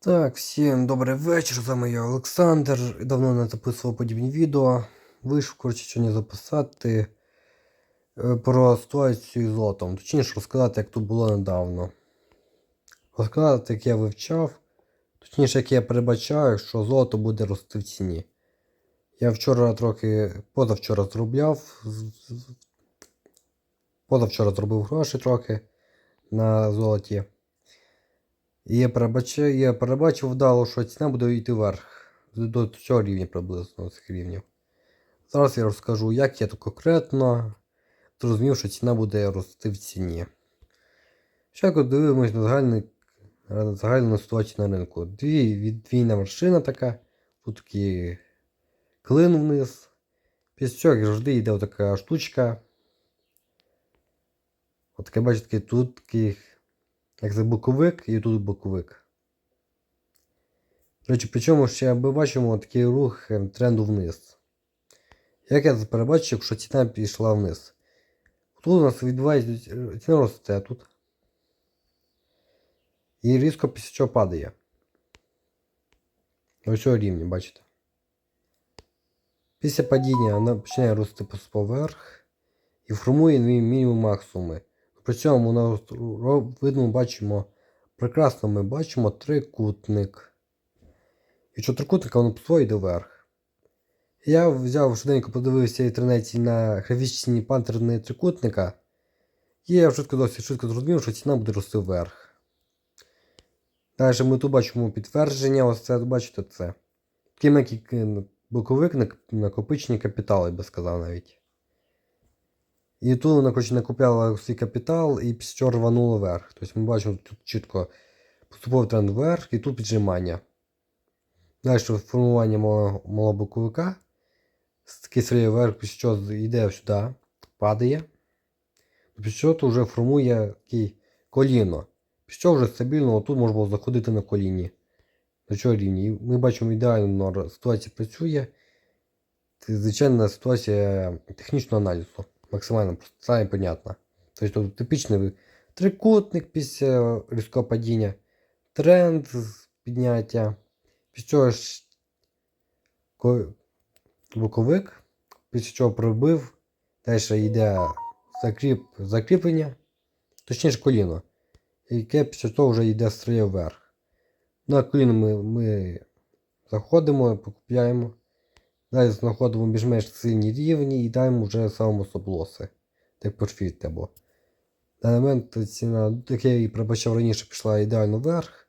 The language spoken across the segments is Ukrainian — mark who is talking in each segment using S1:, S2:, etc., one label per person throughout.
S1: Так, всім добрий вечір. З вами я Олександр. Давно не записував подібні відео. Вийшов, коротше, сьогодні записати е, про ситуацію з золотом. Точніше розказати, як тут було недавно. Розказати, як я вивчав. Точніше, як я передбачаю, що золото буде рости в ціні. Я вчора трохи позавчора зробляв. Позавчора зробив гроші трохи на золоті. Я перебачив, я перебачив вдало, що ціна буде йти вверх. До цього рівня приблизно цих рівнів. Зараз я розкажу, як я то конкретно зрозумів, що ціна буде рости в ціні. Спочатку дивимось на загальний, загальну ситуацію на ринку. Дві відвійна вершина така, тут такий клин вниз. Після цього завжди йде така штучка. От таке, бачите, тут такий як це боковик і тут боковик. До речі, причому ще ми бачимо такий рух е, тренду вниз. Як я перебачив, якщо ціна пішла вниз. Тут у нас відбувається ціна росте тут. І різко після цього падає. До цього рівня, бачите. Після падіння вона починає рости поверх і формує мінімум максимуми. При цьому на видно бачимо, прекрасно ми бачимо трикутник. І що трикутника воно по йде вверх. Я взяв швиденько подивився в інтернеті на графічні пантерни трикутника. І я швидко досить швидко зрозумів, що ціна буде рости вверх. Далі ми тут бачимо підтвердження, ось це бачите це. Такий маленький е, боковик нак- накопичення капіталу, я би сказав навіть. І тут вона коротше, накупляла свій капітал і після цього рванула вверх. Тобто ми бачимо тут чітко поступовий тренд вверх і тут піджимання. Далі формування малого, малого боковика. Такий серії вверх, після чого йде сюди, падає. Після чого вже формує такий коліно. Після чого вже стабільно тут можна було заходити на коліні. До цього рівня. І ми бачимо ідеально ситуація працює. Це звичайна ситуація технічного аналізу. Максимально проста і понятна. Тобто типічний трикутник після різкого падіння, тренд підняття. Після цього ж боковик, після чого пробив, далі йде закріп, закріплення, точніше коліно, яке після того вже йде стріє вверх. На коліно ми, ми заходимо, покупляємо. Далі знаходимо більш-менш сильні рівні і даємо вже самому соблоси. Так профіт або. На момент ціна, як я і пробачав раніше, пішла ідеально вверх.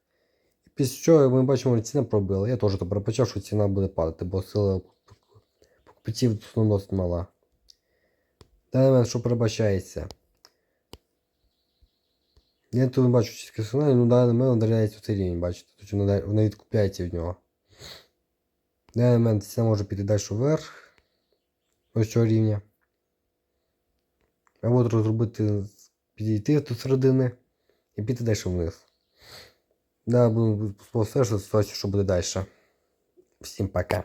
S1: І після чого ми бачимо, що ціна пробила. Я теж то пробачав, що ціна буде падати, бо сила покупців досить мала. На момент, що перебачається. Я тут не бачу чітко сигналі, ну даний момент ударяється в цей рівень, бачите. Тобто вона відкупляється від нього. Даний момент це може піти далі вверх. Ось цього рівня. Або розробити, підійти до середини і піти далі вниз. Да, спостережувати ситуацію, що буде далі. Всім пока.